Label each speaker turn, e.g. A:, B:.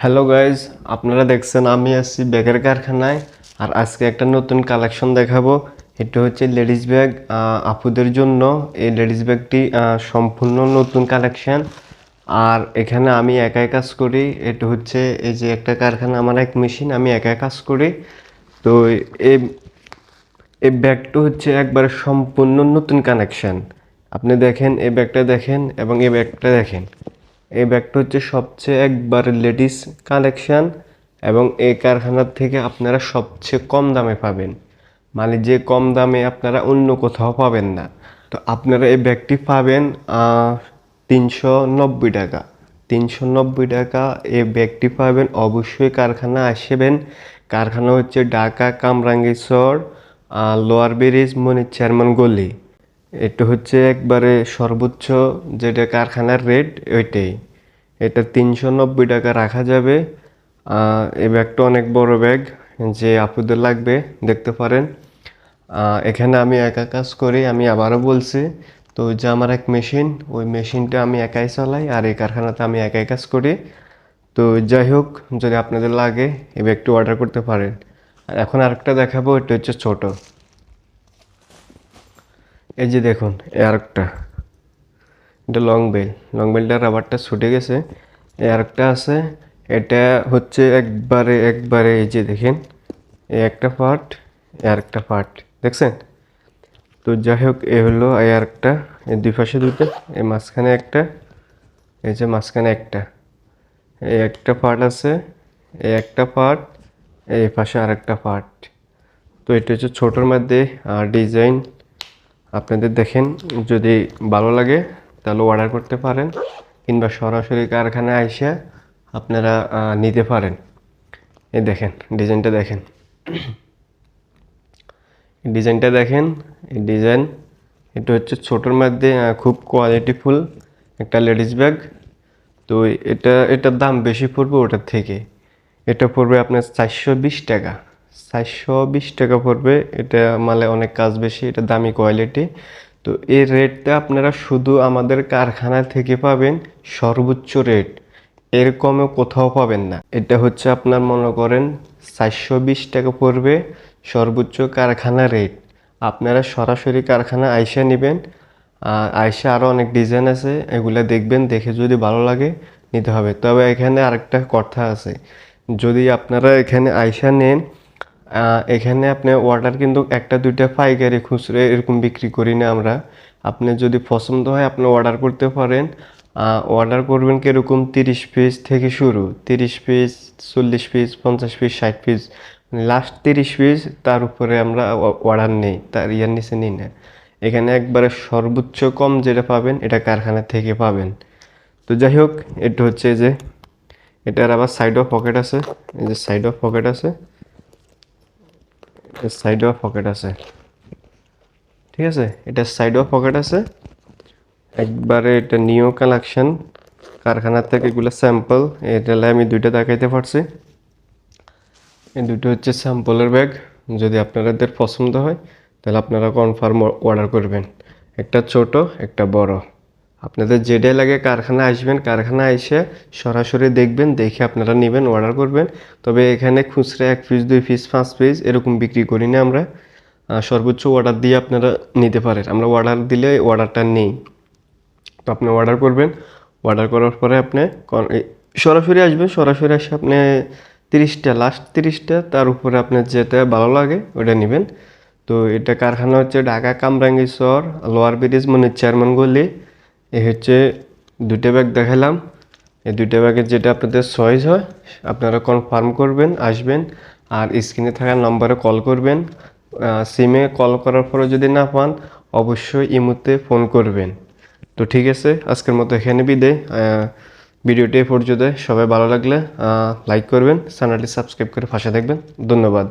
A: Hello guys আপনারা দেখছেন আমি আসছি ব্যাগের কারখানায় আর আজকে একটা নতুন কালেকশন দেখাবো। এটা হচ্ছে লেডিস ব্যাগ। আপুদের জন্য এই লেডিস ব্যাগটি সম্পূর্ণ নতুন কালেকশন আর এখানে আমি একাই কাজ করি। এটা হচ্ছে এই যে একটা কারখানা, আমার এক মেশিন আমি একাই কাজ করি। তো এই এই ব্যাগটা হচ্ছে একবারে সম্পূর্ণ নতুন কানেকশন আপনি দেখেন, এই ব্যাগটা দেখেন এবং এই ব্যাগটা দেখেন। এই ব্যাগটা হচ্ছে সবচেয়ে একবার লেডিস কালেকশন এবং এই কারখানার থেকে আপনারা সবচেয়ে কম দামে পাবেন। মানে যে কম দামে আপনারা অন্য কোথাও পাবেন না। তো আপনারা এই ব্যাগটি পাবেন তিনশো নব্বই টাকা। তিনশো নব্বই টাকা এই ব্যাগটি পাবেন। অবশ্যই কারখানা আসবেন। কারখানা হচ্ছে Dhaka Kamrangirchar lower bridge, Monir chairman গলি। এটা হচ্ছে একবারে সর্বোচ্চ যেটা কারখানার রেট ওইটাই। এটা তিনশো নব্বই টাকা রাখা যাবে। এই ব্যাগটা অনেক বড় ব্যাগ, যে আপুদের লাগবে, দেখতে পারেন। এখানে আমি একা কাজ করি, আমি আবারও বলছি, তো যে আমার এক মেশিন, ওই মেশিনটা আমি একাই চালাই, আর এই কারখানাতে আমি একাই কাজ করি। তো যাই হোক, যদি আপনাদের লাগে, এই ব্যাগটি অর্ডার করতে পারেন। আর এখন আরেকটা দেখাবো, এটা হচ্ছে ছোট। এই যে দেখুন, এই আরেকটা। এটা লং বেল লং বেলটার রাবারটা ছুটে গেছে। এই আরেকটা আছে। এটা হচ্ছে একবারে একবারে এই যে দেখেন, এই একটা পার্ট এই আরেকটা পার্ট দেখছেন? তো যাই হোক, এ হলো এই আরেকটা, এই দুই পাশে দুটো এই মাঝখানে একটা, এই যে মাঝখানে একটা। এই একটা পার্ট আছে, এই একটা পার্ট এই পাশে আরেকটা পার্ট তো এটা হচ্ছে ছোটোর মধ্যে, আর ডিজাইন আপনাদের দেখেন, যদি ভালো লাগে, তাহলে অর্ডার করতে পারেন, কিংবা সরাসরি কারখানায় এসে আপনারা নিতে পারেন। এই দেখেন, ডিজাইনটা দেখেন। ডিজাইনটা দেখেন, এই ডিজাইন, এটা হচ্ছে ছোটোর মধ্যে খুব কোয়ালিটিফুল একটা লেডিস ব্যাগ তো এটা, এটার দাম বেশি পড়বে ওটার থেকে। এটা পড়বে আপনার চারশো বিশ টাকা। চারশো বিশ টাকা পড়বে। এটা মালে অনেক কাজ বেশি, এটা দামি কোয়ালিটি তো এই রেটটা আপনারা শুধু আমাদের কারখানা থেকে পাবেন, সর্বোচ্চ রেট এর কমে কোথাও পাবেন না। এটা হচ্ছে আপনার মনে করেন চারশো বিশ টাকা পড়বে সর্বোচ্চ কারখানা রেট আপনারা সরাসরি কারখানা আইসা নেবেন। আর আইসা আরও অনেক ডিজাইন আছে, এগুলো দেখবেন, দেখে যদি ভালো লাগে নিতে হবে। তবে এখানে আরেকটা কথা আছে, যদি আপনারা এখানে আইসা নেন এখানে আপনি অর্ডার কিন্তু একটা, দুইটা পাইকারি খুচরো এরকম বিক্রি করি না আমরা। আপনি যদি পছন্দ হয় আপনি অর্ডার করতে পারেন। অর্ডার করবেন কীরকম? তিরিশ পিস থেকে শুরু। তিরিশ পিস চল্লিশ পিস পঞ্চাশ পিস ষাট পিস লাস্ট তিরিশ পিস তার উপরে আমরা অর্ডার নেই, তার ইয়ার নিচে নিই না। এখানে একবারে সর্বোচ্চ কম যেটা পাবেন, এটা কারখানা থেকে পাবেন। তো যাই হোক, এটা হচ্ছে যে, এটার আবার সাইড অফ পকেট আছে। এই যে সাইড অফ পকেট আছে। সাইড অফ পকেট আছে। ঠিক আছে? এটা সাইড অফ পকেট আছে। একবারে এটা নিউ কালেকশন কারখানা থেকে এগুলো স্যাম্পল এটা আমি দুইটা দেখাইতে পারছি। এই দুটো হচ্ছে স্যাম্পলের ব্যাগ যদি আপনাদের পছন্দ হয়, তাহলে আপনারা কনফার্ম অর্ডার করবেন। একটা ছোট, একটা বড়। আপনাদের যেটাই লাগে কারখানা আসবেন, কারখানা এসে সরাসরি দেখবেন, দেখে আপনারা নেবেন অর্ডার করবেন। তবে এখানে খুচরা এক পিস দুই পিস পাঁচ পিস এরকম বিক্রি করি না আমরা। সর্বোচ্চ অর্ডার দিয়ে আপনারা নিতে পারেন। আমরা অর্ডার দিলে অর্ডারটা নেই। তো আপনি অর্ডার করবেন। অর্ডার করার পরে আপনি সরাসরি আসবেন, সরাসরি এসে আপনি তিরিশটা লাস্ট তিরিশটা, তার উপরে আপনার যেটা ভালো লাগে ওটা নেবেন। তো এটা কারখানা হচ্ছে ঢাকা কামরাঙ্গীরচর লোয়ার ব্রিজ মনে চেয়ারম্যান গলি। এই হচ্ছে দুটো ব্যাগ দেখালাম। এই দুটো ব্যাগের যেটা আপনাদের চয়েস হয়, আপনারা কনফার্ম করবেন, আসবেন আর স্ক্রিনে থাকা নম্বরে কল করবেন। সিমে কল করার পরে যদি না পান, অবশ্যই ইমুতে ফোন করবেন। তো ঠিক আছে, আজকের মতো এখানে বিদায়। ভিডিওটি এ পর্যন্ত সবাই ভালো লাগলে লাইক করবেন চ্যানেলটি সাবস্ক্রাইব করে পাশে দেখবেন ধন্যবাদ।